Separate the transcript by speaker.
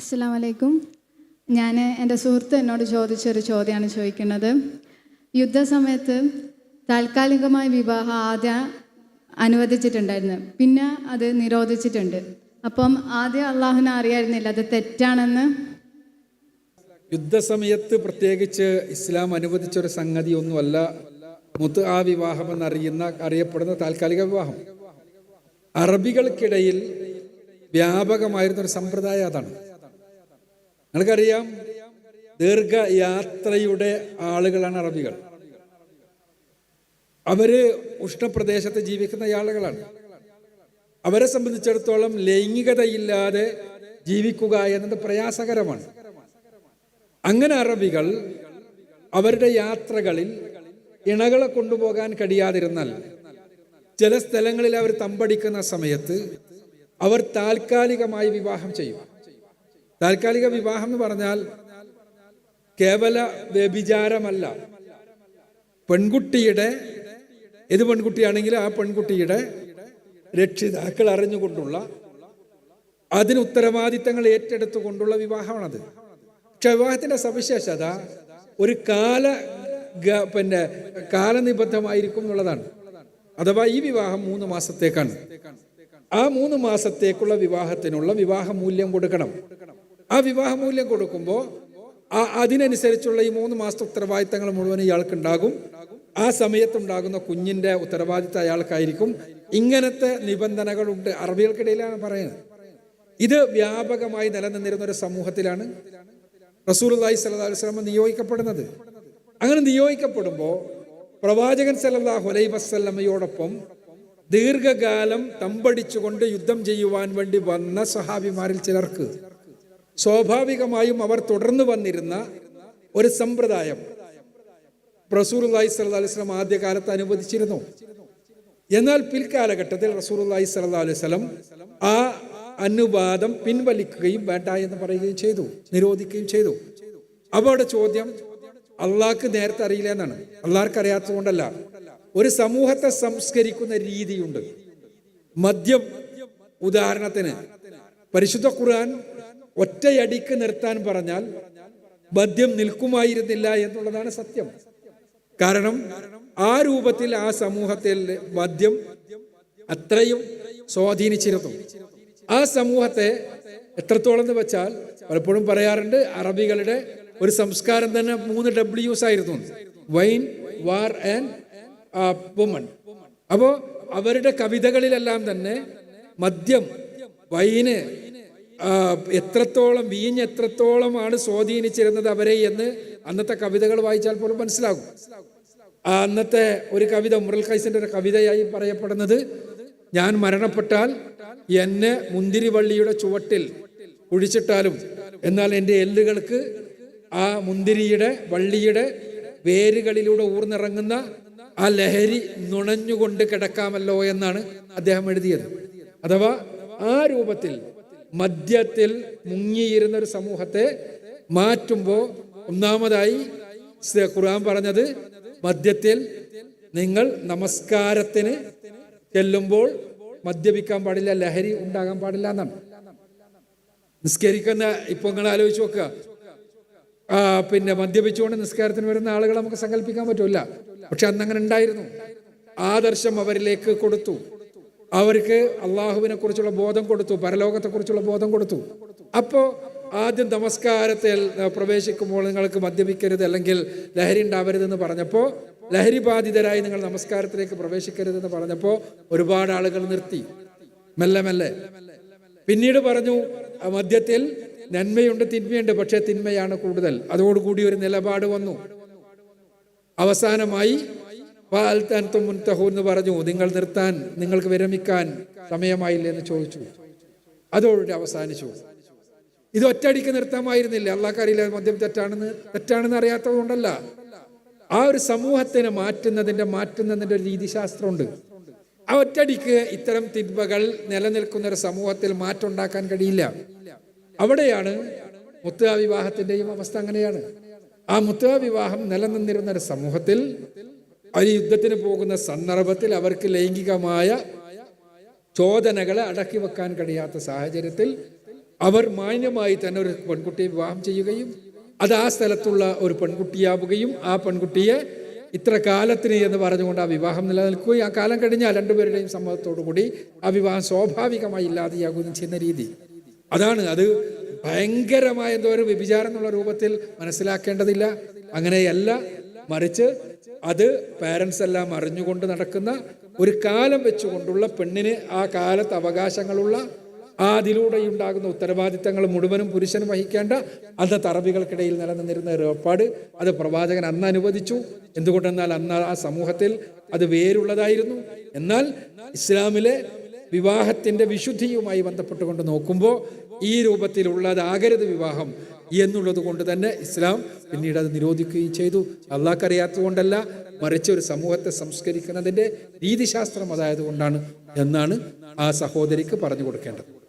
Speaker 1: അസ്സലാം വലൈക്കും ഞാൻ എന്റെ സുഹൃത്ത് എന്നോട് ചോദിച്ചൊരു ചോദ്യമാണ് ചോദിക്കുന്നത്. യുദ്ധസമയത്ത് താൽക്കാലികമായ വിവാഹം ആദ്യം അനുവദിച്ചിട്ടുണ്ടായിരുന്നു. പിന്നെ അത് നിരോധിച്ചിട്ടുണ്ട്. അപ്പം ആദ്യം അള്ളാഹുവിനെ അറിയായിരുന്നില്ല അത് തെറ്റാണെന്ന്.
Speaker 2: യുദ്ധസമയത്ത് പ്രത്യേകിച്ച് ഇസ്ലാം അനുവദിച്ച ഒരു സംഗതി ഒന്നുമല്ല മുത്ത് ആ വിവാഹം എന്നറിയുന്ന അറിയപ്പെടുന്ന താൽക്കാലിക വിവാഹം. അറബികൾക്കിടയിൽ വ്യാപകമായിരുന്ന ഒരു സമ്പ്രദായം അതാണ്. നിങ്ങൾക്കറിയാം ദീർഘയാത്രയുടെ ആളുകളാണ് അറബികൾ. അവർ ഉഷ്ണപ്രദേശത്ത് ജീവിക്കുന്ന ആളുകളാണ്. അവരെ സംബന്ധിച്ചിടത്തോളം ലൈംഗികതയില്ലാതെ ജീവിക്കുക എന്നത് പ്രയാസകരമാണ്. അങ്ങനെ അറബികൾ അവരുടെ യാത്രകളിൽ ഇണകളെ കൊണ്ടുപോകാൻ കഴിയാതിരുന്നാൽ ചില സ്ഥലങ്ങളിൽ അവർ തമ്പടിക്കുന്ന സമയത്ത് അവർ താൽക്കാലികമായി വിവാഹം ചെയ്യും താൽക്കാലിക വിവാഹം എന്ന് പറഞ്ഞാൽ കേവല വ്യഭിചാരമല്ല. പെൺകുട്ടിയുടെ ഏത് പെൺകുട്ടിയാണെങ്കിൽ ആ പെൺകുട്ടിയുടെ രക്ഷിതാക്കൾ അറിഞ്ഞുകൊണ്ടുള്ള അതിന് ഉത്തരവാദിത്തങ്ങൾ ഏറ്റെടുത്തുകൊണ്ടുള്ള വിവാഹമാണത്. പക്ഷെ വിവാഹത്തിന്റെ സവിശേഷത ഒരു കാല പിന്നെ കാലനിബദ്ധമായിരിക്കും എന്നുള്ളതാണ്. അഥവാ ഈ വിവാഹം മൂന്ന് മാസത്തേക്കാണ്. ആ മൂന്ന് മാസത്തേക്കുള്ള വിവാഹത്തിനുള്ള വിവാഹ മൂല്യം കൊടുക്കണം. ആ വിവാഹ മൂല്യം കൊടുക്കുമ്പോൾ ആ അതിനനുസരിച്ചുള്ള ഈ മൂന്ന് മാസത്തെ ഉത്തരവാദിത്തങ്ങൾ മുഴുവൻ ഇയാൾക്ക് ഉണ്ടാകും ആ സമയത്തുണ്ടാകുന്ന കുഞ്ഞിന്റെ ഉത്തരവാദിത്തം അയാൾക്കായിരിക്കും. ഇങ്ങനത്തെ നിബന്ധനകളുണ്ട്. അറബികൾക്കിടയിലാണ് പറയുന്നത്. ഇത് വ്യാപകമായി നിലനിന്നിരുന്ന ഒരു സമൂഹത്തിലാണ് റസൂൽ അള്ളാഹി സല്ലാ വസ്ലമ നിയോഗിക്കപ്പെടുന്നത്. അങ്ങനെ നിയോഗിക്കപ്പെടുമ്പോൾ പ്രവാചകൻ സല്ലല്ലാഹു അലൈഹി വസ്ലമയോടൊപ്പം ദീർഘകാലം തമ്പടിച്ചുകൊണ്ട് യുദ്ധം ചെയ്യുവാൻ വേണ്ടി വന്ന സഹാബിമാരിൽ ചിലർക്ക് സ്വാഭാവികമായും അവർ തുടർന്നു വന്നിരുന്ന ഒരു സമ്പ്രദായം. റസൂർ അള്ളാഹി സല്ലാ അലൈഹി സ്വലം ആദ്യകാലത്ത് അനുവദിച്ചിരുന്നു. എന്നാൽ പിൽക്കാലഘട്ടത്തിൽ റസൂർ അള്ളാഹി സല്ലാ അലൈഹി സ്വലം ആ അനുവാദം പിൻവലിക്കുകയും വേണ്ട എന്ന് പറയുകയും ചെയ്തു നിരോധിക്കുകയും ചെയ്തു. അവരുടെ ചോദ്യം അള്ളാഹ്ക്ക് നേരത്തെ അറിയില്ല എന്നാണ്. അള്ളാഹ്ക്ക് അറിയാത്തത് കൊണ്ടല്ല ഒരു സമൂഹത്തെ സംസ്കരിക്കുന്ന രീതിയുണ്ട്. മദ്യം ഉദാഹരണത്തിന് പരിശുദ്ധ ഖുർആൻ ഒറ്റയടിക്ക് നിർത്താൻ പറഞ്ഞാൽ മദ്യം നിൽക്കുമായിരുന്നില്ല എന്നുള്ളതാണ് സത്യം. കാരണം ആ രൂപത്തിൽ ആ സമൂഹത്തിൽ മദ്യം അത്രയും സ്വാധീനിച്ചിരുന്നു. ആ സമൂഹത്തെ എത്രത്തോളം എന്ന് വെച്ചാൽ പലപ്പോഴും പറയാറുണ്ട് അറബികളുടെ ഒരു സംസ്കാരം തന്നെ മൂന്ന് ഡബ്ല്യൂസ് ആയിരുന്നു. വൈൻ വാർ ആൻഡ് വുമൺ അപ്പോ അവരുടെ കവിതകളിലെല്ലാം തന്നെ മദ്യം വൈന് എത്രത്തോളം വീഞ്ഞ് എത്രത്തോളമാണ് സ്വാധീനിച്ചിരുന്നത് അവരെ എന്ന് അന്നത്തെ കവിതകൾ വായിച്ചാൽ പോലും മനസ്സിലാകും. അന്നത്തെ ഒരു കവിത മുറൽ ഖൈസിന്റെ ഒരു കവിതയായി പറയപ്പെടുന്നത് ഞാൻ മരണപ്പെട്ടാൽ എന്നെ മുന്തിരിവള്ളിയുടെ ചുവട്ടിൽ കുഴിച്ചിട്ടാലും എന്നാൽ എന്റെ എല്ലുകൾക്ക് ആ മുന്തിരിയുടെ വള്ളിയുടെ വേരുകളിലൂടെ ഊർന്നിറങ്ങുന്ന ആ ലഹരി നുണഞ്ഞുകൊണ്ട് കിടക്കാമല്ലോ എന്നാണ് അദ്ദേഹം എഴുതിയത്. അഥവാ ആ രൂപത്തിൽ മദ്യത്തിൽ മുങ്ങിയിരുന്ന ഒരു സമൂഹത്തെ മാറ്റുമ്പോൾ ഒന്നാമതായി ഖുർആൻ പറഞ്ഞത് മദ്യത്തിൽ നിങ്ങൾ നമസ്കാരത്തിന് ചെല്ലുമ്പോൾ മദ്യപിക്കാൻ പാടില്ല ലഹരി ഉണ്ടാകാൻ പാടില്ല എന്നാണ്. നിസ്കരിക്കുന്ന ഇപ്പൊ നിങ്ങൾ ആലോചിച്ച് നോക്കുക. ആ, പിന്നെ മദ്യപിച്ചുകൊണ്ട് നിസ്കാരത്തിന് വരുന്ന ആളുകളെ നമുക്ക് സങ്കല്പിക്കാൻ പറ്റൂല. പക്ഷെ അന്ന് അങ്ങനെ ഉണ്ടായിരുന്നു. ആദർശം അവരിലേക്ക് കൊടുത്തു. അവർക്ക് അള്ളാഹുവിനെ കുറിച്ചുള്ള ബോധം കൊടുത്തു പരലോകത്തെക്കുറിച്ചുള്ള ബോധം കൊടുത്തു. അപ്പോൾ ആദ്യം നമസ്കാരത്തിൽ പ്രവേശിക്കുമ്പോൾ നിങ്ങൾക്ക് മദ്യപിക്കരുത് അല്ലെങ്കിൽ ലഹരി ഉണ്ടാവരുതെന്ന് പറഞ്ഞപ്പോൾ ലഹരി ബാധിതരായി നിങ്ങൾ നമസ്കാരത്തിലേക്ക് പ്രവേശിക്കരുതെന്ന് പറഞ്ഞപ്പോൾ ഒരുപാട് ആളുകൾ നിർത്തി. മെല്ലെ മെല്ലെ. പിന്നീട് പറഞ്ഞു മദ്യത്തിൽ നന്മയുണ്ട് തിന്മയുണ്ട് പക്ഷേ തിന്മയാണ് കൂടുതൽ. അതോടുകൂടി ഒരു നിലപാട് വന്നു. അവസാനമായി വാൽത്താൻതും മുൻതഹു എന്ന് പറഞ്ഞു നിങ്ങൾ നിർത്താൻ നിങ്ങൾക്ക് വിരമിക്കാൻ സമയമായില്ല എന്ന് ചോദിച്ചു. അതോടെ അവസാനിച്ചു. ഇത് ഒറ്റയടിക്ക് നിർത്താമായിരുന്നില്ല. അള്ളാഹ്ക്കറിയില്ല മദ്യം തെറ്റാണെന്ന് തെറ്റാണെന്ന് അറിയാത്തത് കൊണ്ടല്ല ആ ഒരു സമൂഹത്തിനെ മാറ്റുന്നതിന്റെ മാറ്റുന്നതിന്റെ ഒരു രീതിശാസ്ത്രമുണ്ട്. ആ ഒറ്റടിക്ക് ഇത്തരം തിന്മകൾ നിലനിൽക്കുന്ന ഒരു സമൂഹത്തിൽ മാറ്റം ഉണ്ടാക്കാൻ കഴിയില്ല. അവിടെയാണ് മുത്തുക വിവാഹത്തിന്റെയും അവസ്ഥ അങ്ങനെയാണ്. ആ മുത്തുക വിവാഹം നിലനിന്നിരുന്ന ഒരു സമൂഹത്തിൽ അവർ യുദ്ധത്തിന് പോകുന്ന സന്ദർഭത്തിൽ അവർക്ക് ലൈംഗികമായ ചോദനകളെ അടക്കി വെക്കാൻ കഴിയാത്ത സാഹചര്യത്തിൽ അവർ മാന്യമായി തന്നെ ഒരു പെൺകുട്ടിയെ വിവാഹം ചെയ്യുകയും അത് ആ സ്ഥലത്തുള്ള ഒരു പെൺകുട്ടിയാവുകയും ആ പെൺകുട്ടിയെ ഇത്ര കാലത്തിന് എന്ന് പറഞ്ഞുകൊണ്ട് ആ വിവാഹം നിലനിൽക്കുകയും ആ കാലം കഴിഞ്ഞാൽ രണ്ടുപേരുടെയും സമ്മതത്തോടു കൂടി ആ വിവാഹം സ്വാഭാവികമായി ഇല്ലാതെയാകുകയും ചെയ്യുന്ന രീതി. അതാണ് അത് ഭയങ്കരമായ എന്തോ ഒരു വ്യഭിചാരം എന്നുള്ള രൂപത്തിൽ മനസ്സിലാക്കേണ്ടതില്ല. അങ്ങനെയല്ല. മറിച്ച് അത് പാരൻസ് എല്ലാം അറിഞ്ഞുകൊണ്ട് നടക്കുന്ന ഒരു കാലം വെച്ചുകൊണ്ടുള്ള പെണ്ണിന് ആ കാലത്ത് അവകാശങ്ങളുള്ള ആ അതിലൂടെ ഉണ്ടാകുന്ന ഉത്തരവാദിത്തങ്ങൾ മുഴുവനും പുരുഷൻ വഹിക്കേണ്ട അന്നത്തെ അറബികൾക്കിടയിൽ നിലനിന്നിരുന്ന ഒരു ഏർപ്പാട്. അത് പ്രവാചകൻ അന്ന് അനുവദിച്ചു. എന്തുകൊണ്ടെന്നാൽ അന്ന് ആ സമൂഹത്തിൽ അത് വേരുള്ളതായിരുന്നു. എന്നാൽ ഇസ്ലാമിലെ വിവാഹത്തിന്റെ വിശുദ്ധിയുമായി ബന്ധപ്പെട്ടുകൊണ്ട് നോക്കുമ്പോൾ ഈ രൂപത്തിലുള്ളതാകരുത് വിവാഹം എന്നുള്ളത് കൊണ്ട് തന്നെ ഇസ്ലാം പിന്നീട് അത് നിരോധിക്കുകയും ചെയ്തു. അള്ളാഹ്ക്കറിയാത്തതുകൊണ്ടല്ല മറിച്ച് ഒരു സമൂഹത്തെ സംസ്കരിക്കുന്നതിന്റെ രീതിശാസ്ത്രം അതായത് കൊണ്ടാണ് എന്നാണ് ആ സഹോദരിക്ക് പറഞ്ഞു കൊടുക്കേണ്ടത്.